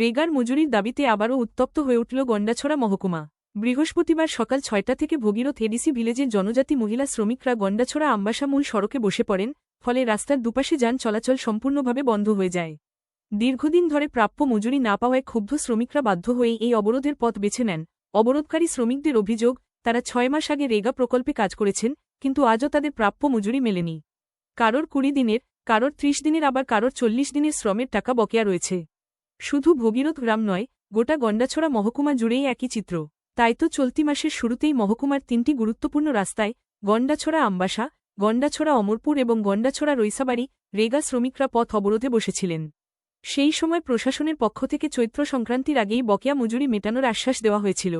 রেগার মজুরির দাবিতে আবারও উত্তপ্ত হয়ে উঠল গন্ডাছড়া মহকুমা। বৃহস্পতিবার সকাল ছয়টা থেকে ভগীরথ এডিসি ভিলেজের জনজাতি মহিলা শ্রমিকরা গন্ডাছড়া আম্বাসা মূল সড়কে বসে পড়েন, ফলে রাস্তার দুপাশে যান চলাচল সম্পূর্ণভাবে বন্ধ হয়ে যায়। দীর্ঘদিন ধরে প্রাপ্য মজুরি না পাওয়ায় ক্ষুব্ধ শ্রমিকরা বাধ্য হয়ে এই অবরোধের পথ বেছে নেন। অবরোধকারী শ্রমিকদের অভিযোগ, তারা ছয় মাস আগে রেগা প্রকল্পে কাজ করেছেন, কিন্তু আজও তাদের প্রাপ্য মজুরি মেলেনি। কারোর কুড়ি দিনের, কারোর ত্রিশ দিনের, আবার কারোর চল্লিশ দিনের শ্রমের টাকা বকেয়া রয়েছে। শুধু ভগীরথ গ্রাম নয়, গোটা গন্ডাছড়া মহকুমা জুড়েই একই চিত্র। তাই তো চলতি মাসের শুরুতেই মহকুমার তিনটি গুরুত্বপূর্ণ রাস্তায় গন্ডাছড়া আম্বাসা, গন্ডাছড়া অমরপুর এবং গন্ডাছড়া রৈসাবাড়ি রেগা শ্রমিকরা পথ অবরোধে বসেছিলেন। সেই সময় প্রশাসনের পক্ষ থেকে চৈত্র সংক্রান্তির আগেই বকেয়া মজুরি মেটানোর আশ্বাস দেওয়া হয়েছিল।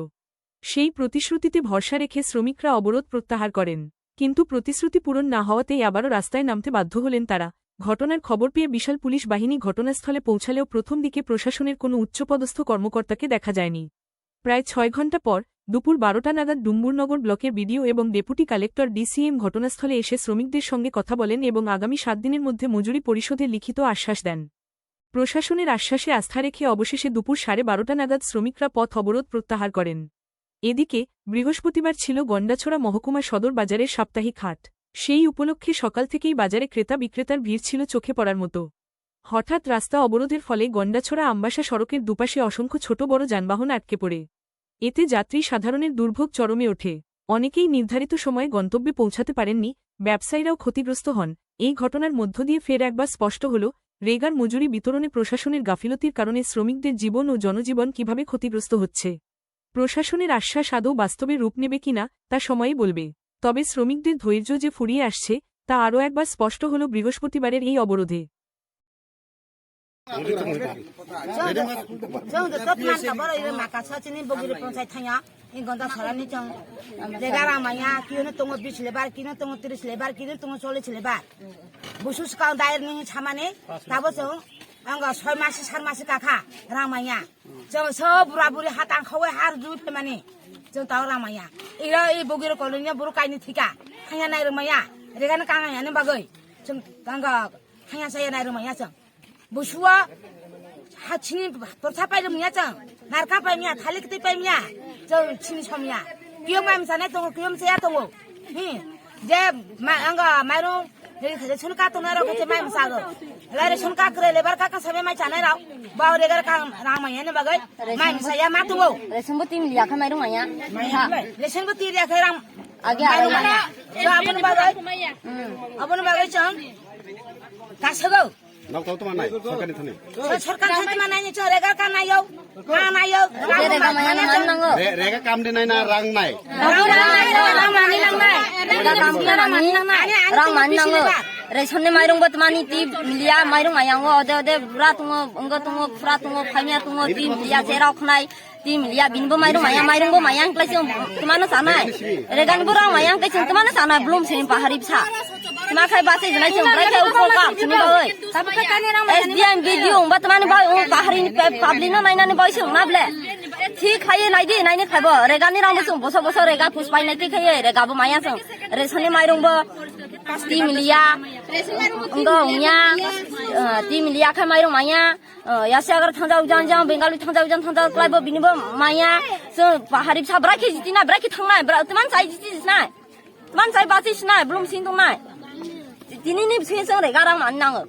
সেই প্রতিশ্রুতিতে ভরসা রেখে শ্রমিকরা অবরোধ প্রত্যাহার করেন। কিন্তু প্রতিশ্রুতি পূরণ না হওয়াতেই আবারও রাস্তায় নামতে বাধ্য হলেন তারা। ঘটনার খবর পেয়ে বিশাল পুলিশ বাহিনী ঘটনাস্থলে পৌঁছালেও প্রথম দিকে প্রশাসনের কোনো উচ্চপদস্থ কর্মকর্তাকে দেখা যায়নি। প্রায় ছয় ঘণ্টা পর দুপুর বারোটা নাগাদ ডুম্বুরনগর ব্লকের বিডিও এবং ডেপুটি কালেক্টর ডিসিএম ঘটনাস্থলে এসে শ্রমিকদের সঙ্গে কথা বলেন এবং আগামী সাত দিনের মধ্যে মজুরি পরিশোধে লিখিত আশ্বাস দেন। প্রশাসনের আশ্বাসে আস্থা রেখে অবশেষে দুপুর সাড়ে বারোটা নাগাদ শ্রমিকরা পথ অবরোধ প্রত্যাহার করেন। এদিকে বৃহস্পতিবার ছিল গন্ডাছড়া মহকুমা সদর বাজারের সাপ্তাহিক হাট। সেই উপলক্ষে সকাল থেকেই বাজারে ক্রেতা বিক্রেতার ভিড় ছিল চোখে পড়ার মতো। হঠাৎ রাস্তা অবরোধের ফলে গন্ডাছড়া আম্বাসা সড়কের দুপাশে অসংখ্য ছোট বড় যানবাহন আটকে পড়ে। এতে যাত্রী সাধারণের দুর্ভোগ চরমে ওঠে। অনেকেই নির্ধারিত সময়ে গন্তব্যে পৌঁছাতে পারেননি, ব্যবসায়ীরাও ক্ষতিগ্রস্ত হন। এই ঘটনার মধ্য দিয়ে ফের একবার স্পষ্ট হল, রেগার মজুরি বিতরণে প্রশাসনের গাফিলতির কারণে শ্রমিকদের জীবন ও জনজীবন কীভাবে ক্ষতিগ্রস্ত হচ্ছে। প্রশাসনের আশ্বাস আদৌ বাস্তবে রূপ নেবে কিনা, তা সময়ই বলবে। তবে শ্রমিকদের ধৈর্য যে ফুরিয়ে আসছে তা আরও একবার স্পষ্ট হল বৃহস্পতিবারের এই অবরোধে তোমার লেবার কিনে তোমার চল্লিশ লেবার বুসুস দায়ের নিয়ে ছামানে তারপর आंगा सय मासे सात मासे काखा रामाया जों सब बुरा बुरि हा दानखावै हार जुइ फेमानि जों दाउ रामाया इरा इ बगिर कलनिया बुरु कायनि थिका खाया नाय रोमाया रेगानो काङायानो बागै जों गांगा खाया साया नाय रोमाया जों बुसुआ हाथिनि दरथा पायदोंमोनया जों नारखा पायमिया थालिर खिथि पायमिया जों थिनि समिया कियो माम जानाय दङ कियो जाया दङ जे आंगा माइरं दैखौ सुनका दङ आरो खथे माइम सागो ला रेसन का करे लेबर का का सबे माइ जानाय राव बाव रेगर का रामाया ने बागै माइम साया मा दङ रेशमबो तिम लियाखै माइरं माया लेसनबो तिरियाखै राम आगे माइरं आरो माया जो अपन बागै अपन बागै जों गासैबो नाव ताव तो मानाय सरकारनि थाने सरकार खाति मानायनि जों रेगर का नायौ का नायौ जे रेगा माया मान नांगो रे रेगा काम देनाय ना रां नाय रां मानि लांनाय रेगा काम खालामनानै रां मानि नांगो रेशननि माइरंबो मानि ति मिलिया माइरं मायांगो अदे अदे बुरा दङ अंगो दङ फुरा दङ फाइमिया दङ ति मिलिया जेराव खनाय ति मिलिया बिनबो माइरं माया माइरंबो माया अंक्लाय जों तुमानो जानाय रेगानिबो रां माया अंक्लाय जों तुमानो जानाय ब्लुम सिनि पाहारि फिसा तुमाखाय बासै जनाय जों ब्रायखाय उपका सिनि बागै एसडिएम बिडिअ होमबा तुमानो बाय पाहारिनि पाब्लिकनो नायनानै बायसो नाब्ले থি খাইয়ে নাই দি নাইনি খাইব রেগানি রামবো সং বসো বসো রেগা ফুসপাই নাই থি খাইয়ে রেগাবো মাইয়া সং রেশনে মাইরংবো তি মিলিয়া অঙ্গ উঞা তি মিলিয়া খাই মাইরং মাইয়া ইয়াসে আগার থাঁজা উজান যাও বেঙ্গালি থাঁজা উজান থাঁজা ক্লাইবো বিনিবো মাইয়া সং পাহাড়ি সা ব্রাকি জিতি না ব্রাকি থাংনাই তোমান চাই জিতি না তোমান চাই বাঁচিস না ব্লুম সিং দংনাই দিনিনি সিং সং রেগা রাং মান নাঙ্গো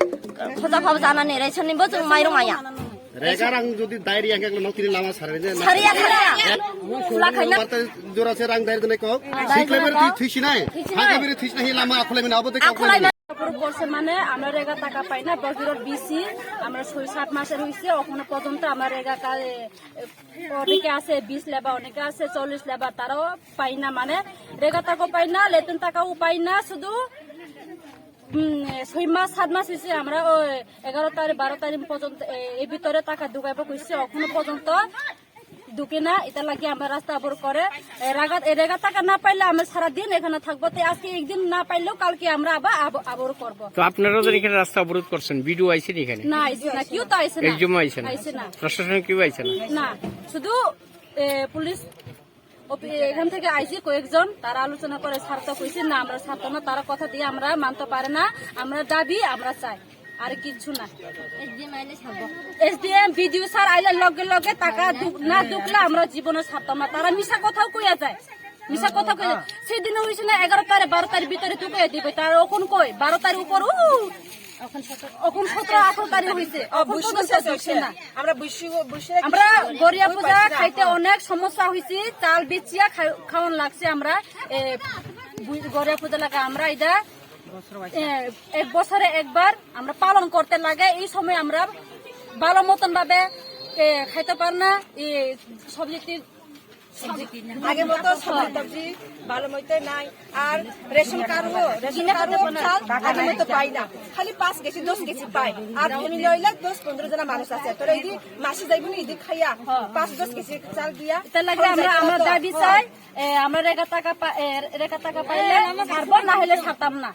খোজা ফাবো জানানি রেশনিবো সং মাইরং মাইয়া হ্যাঁ, মানে, আমরা রেগা টাকা পাই না আমরা সাত পর্যন্ত আমার অনেকে আছে বিশ লেবা আছে চল্লিশ লেবার তারাও পাই না মানে রেগা টাকাও পাই না লেতন টাকাও পাই না শুধু ছয় মাস সাত মাস হয়েছে আমরা ওই এগারো তারিখ বারো তারিখ পর্যন্ত এই ভিতরে টাকা ঢুকাইব কইছে এখনও পর্যন্ত ঢুকে না এটা লাগে আমরা রাস্তা অবর করে এ রাগা টাকা না পাইলে আমরা সারাদিন এখানে থাকব তো আজকে একদিন না পাইলেও কালকে আমরা আবার আব- আবর করব তো আপনারাও তো এখানে রাস্তা অবরোধ করছেন ভিডিও আইছেন এখানে? না আইসে না কেউ তো না। আইছে না? প্রশাসন কেউ আইছে না? না শুধু পুলিশ এখান থেকে আইসি কয়েকজন, তারা আলোচনা করে ছাড়তে কইছে না, আমরা ছাড়তো না, তারা কথা দিয়ে আমরা মানতে পারে না, আমরা দাবি, আমরা চাই, আর কিচ্ছু না। এসডিএম, বিডিও স্যার আইলে লগে লগে টাকা না দুকলে আমরা জীবনে ছাড়তাম না, তারা মিশা কথাও কইয়া যায় মিশা কথা কই সেদিন হয়েছে না, এগারো তারিখ, বারো তারিখ ভিতরে তুকে দিবে, তার এখন কই বারো তারিখ উপর এখন সতেরো আঠারো তারিখ হয়েছে এখন পর্যন্ত দিচ্ছে না। আমরা গরিয়া পূজা খাইতে অনেক সমস্যা হয়েছে চাল বেচিয়া খাই- খাওয়ান লাগছে আমরা। এ, গরিয়া পূজা লাগা আমরা এটা এক বছরে একবার আমরা পালন করতে লাগে। এই সময় আমরা ভালো মতন ভাবে খাইতে পার না। এই সবজি আগে মতো সবজি টবজি ভালো মতো নাই। আর রেশন কার্ডও রেশন কার্ডও চাল আগে মতো পাই না। খালি পাঁচ কেজি দশ কেজি পাই আর ফ্যামিলি হইলে দশ পনেরো জন মানুষ আছে। তোরা ইদি মাসি যাইব না ইদি খাইয়া পাঁচ দশ কেজি চাল দিয়া এটা লাগে আমরা আমরা দাবি চাই আমরা রেখা টাকা রেখা টাকা পাইলে ছাড়বো না হলে ছাড়তাম না।